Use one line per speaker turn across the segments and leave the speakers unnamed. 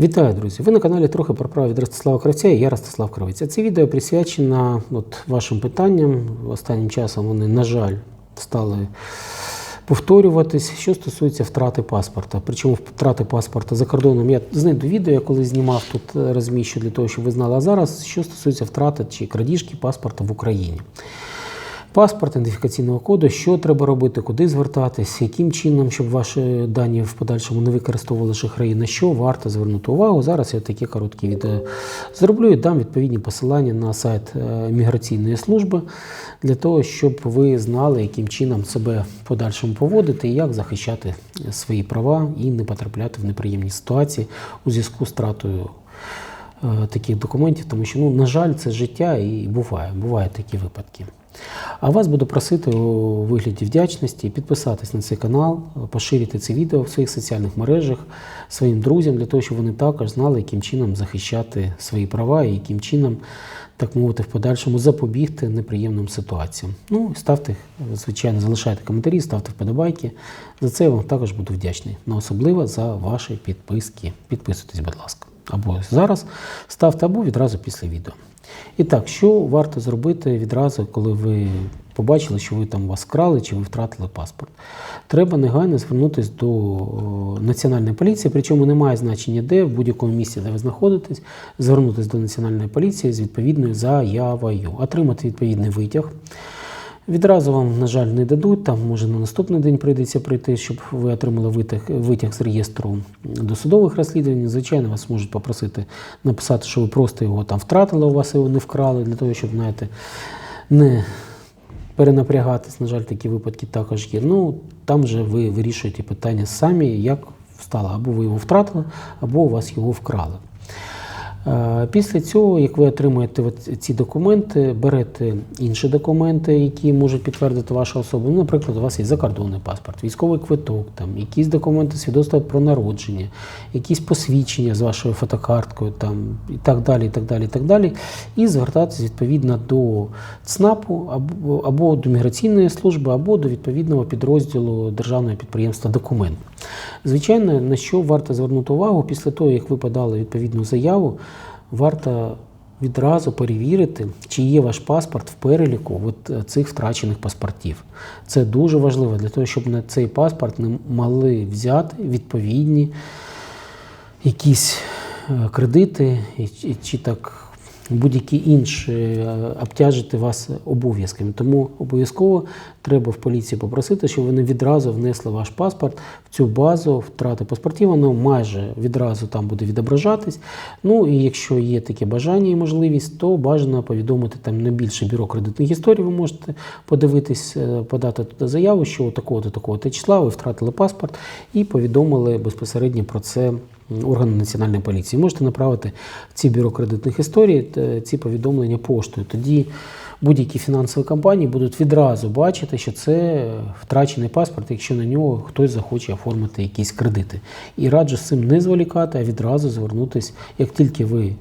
Вітаю, друзі! Ви на каналі трохи про право від Ростислава Кравця і я Ростислав Кравець. Це відео присвячено от вашим питанням. Останнім часом вони, на жаль, стали повторюватись, що стосується втрати паспорта. Причому втрати паспорта за кордоном. Я знайду відео, я коли знімав тут е, розміщу для того, щоб ви знали. А зараз що стосується втрати чи крадіжки паспорта в Україні. Паспорт, ідентифікаційного коду, що треба робити, куди звертатись, яким чином, щоб ваші дані в подальшому не використовували шахраї, на що варто звернути увагу. Зараз я такі короткі відео зроблю і дам відповідні посилання на сайт е, міграційної служби для того, щоб ви знали, яким чином себе в подальшому поводити і як захищати свої права і не потрапляти в неприємні ситуації у зв'язку з втратою е, таких документів, тому що, ну, на жаль, це життя і буває, бувають такі випадки. А вас буду просити у вигляді вдячності підписатись на цей канал, поширити це відео в своїх соціальних мережах своїм друзям, для того, щоб вони також знали, яким чином захищати свої права і яким чином, так мовити, в подальшому запобігти неприємним ситуаціям. Ну, ставте, звичайно, залишайте коментарі, ставте вподобайки. За це я вам також буду вдячний. Ну, особливо за ваші підписки. Підписуйтесь, будь ласка. Або зараз ставте, або відразу після відео. І так, що варто зробити відразу, коли ви побачили, що ви там вас вкрали чи ви втратили паспорт? Треба негайно звернутися до національної поліції, причому немає значення де, в будь-якому місці, де ви знаходитесь, звернутися до національної поліції з відповідною заявою, отримати відповідний витяг. Відразу вам, на жаль, не дадуть. Там може на наступний день прийдеться прийти, щоб ви отримали витяг, витяг з реєстру досудових розслідувань. Звичайно, вас можуть попросити написати, що ви просто його там втратили, у вас його не вкрали, для того, щоб знаєте, не перенапрягатись. На жаль, такі випадки також є. Ну там вже ви вирішуєте питання самі, як стало, або ви його втратили, або у вас його вкрали. Після цього, як ви отримаєте ці документи, берете інші документи, які можуть підтвердити вашу особу. Ну, наприклад, у вас є закордонний паспорт, військовий квиток, там, якісь документи, свідоцтва про народження, якісь посвідчення з вашою фотокарткою, там, і так далі, і так далі, і так далі. І звертатися відповідно до ЦНАПу або, або до міграційної служби, або до відповідного підрозділу державного підприємства документ. Звичайно, на що варто звернути увагу після того, як ви подали відповідну заяву, варто відразу перевірити, чи є ваш паспорт в переліку от е, цих втрачених паспортів. Це дуже важливо для того, щоб на цей паспорт не могли взяти відповідні якісь е, кредити чи так будь-які інші е, обтяжити вас обов'язками. Тому обов'язково треба в поліції попросити, щоб вони відразу внесли ваш паспорт в цю базу втрати паспортів. Воно майже відразу там буде відображатись. Ну і якщо є таке бажання і можливість, то бажано повідомити там на більше бюро кредитних історій. Ви можете подивитись, е, подати туди заяву, що такого-то такого-то числа ви втратили паспорт і повідомили безпосередньо про це органи національної поліції. Можете направити в ці бюро кредитних історій ці повідомлення поштою. Тоді будь-які фінансові компанії будуть відразу бачити, що це втрачений паспорт, якщо на нього хтось захоче оформити якісь кредити. І раджу з цим не зволікати, а відразу звернутися, як тільки ви.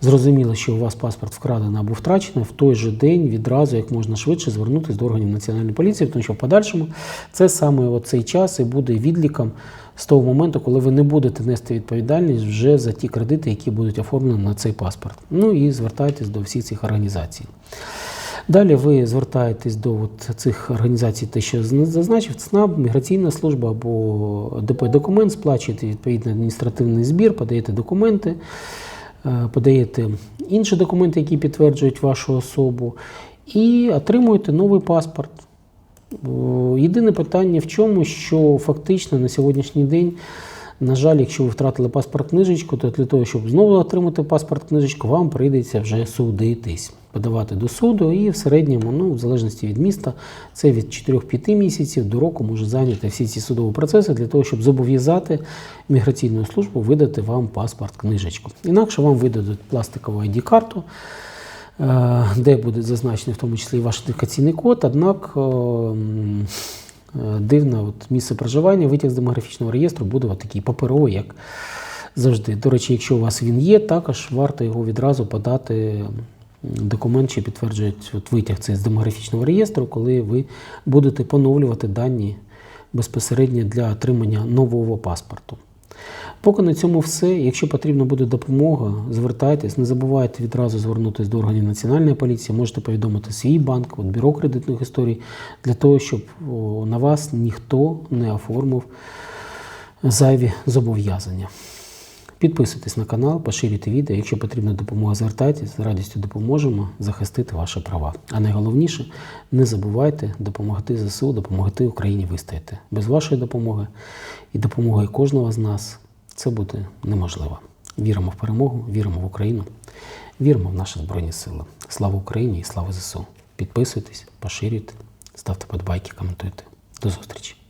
Зрозуміло, що у вас паспорт вкрадено або втрачено, в той же день відразу як можна швидше звернутися до органів національної поліції, тому що в подальшому це саме цей час і буде відліком з того моменту, коли ви не будете нести відповідальність вже за ті кредити, які будуть оформлені на цей паспорт. Ну і звертайтесь до всіх цих організацій. Далі ви звертаєтесь до от цих організацій, те, що зазначив, ЦНАП, міграційна служба або ДП документ, сплачуєте відповідний адміністративний збір, подаєте документи, подаєте інші документи, які підтверджують вашу особу, і отримуєте новий паспорт. Єдине питання в чому, що фактично на сьогоднішній день, на жаль, якщо ви втратили паспорт книжечку, то для того, щоб знову отримати паспорт книжечку, вам прийдеться вже судитись, подавати до суду, і в середньому, ну, в залежності від міста, це від 4-5 місяців до року може зайняти всі ці судові процеси для того, щоб зобов'язати міграційну службу видати вам паспорт книжечку. Інакше вам видадуть пластикову ID-карту. Е, де буде зазначений в тому числі і ваш ідентифікаційний код, однак е, м, е, дивно, от місце проживання, витяг з демографічного реєстру буде от такий паперовий, як завжди. До речі, якщо у вас він є, також варто його відразу подати документ, що підтверджує витяг цей з демографічного реєстру, коли ви будете поновлювати дані безпосередньо для отримання нового паспорту. Поки на цьому все. Якщо потрібна буде допомога, звертайтесь. Не забувайте відразу звернутися до органів національної поліції. Можете повідомити свій банк, от бюро кредитних історій, для того, щоб на вас ніхто не оформив зайві зобов'язання. Підписуйтесь на канал, поширюйте відео. Якщо потрібна допомога, звертайтесь, з радістю допоможемо захистити ваші права. А найголовніше, не забувайте допомогти ЗСУ, допомогти Україні вистояти. Без вашої допомоги і допомоги кожного з нас це буде неможливо. Віримо в перемогу, віримо в Україну, віримо в наші Збройні Сили. Слава Україні і слава ЗСУ! Підписуйтесь, поширюйте, ставте подбайки, коментуйте. До зустрічі!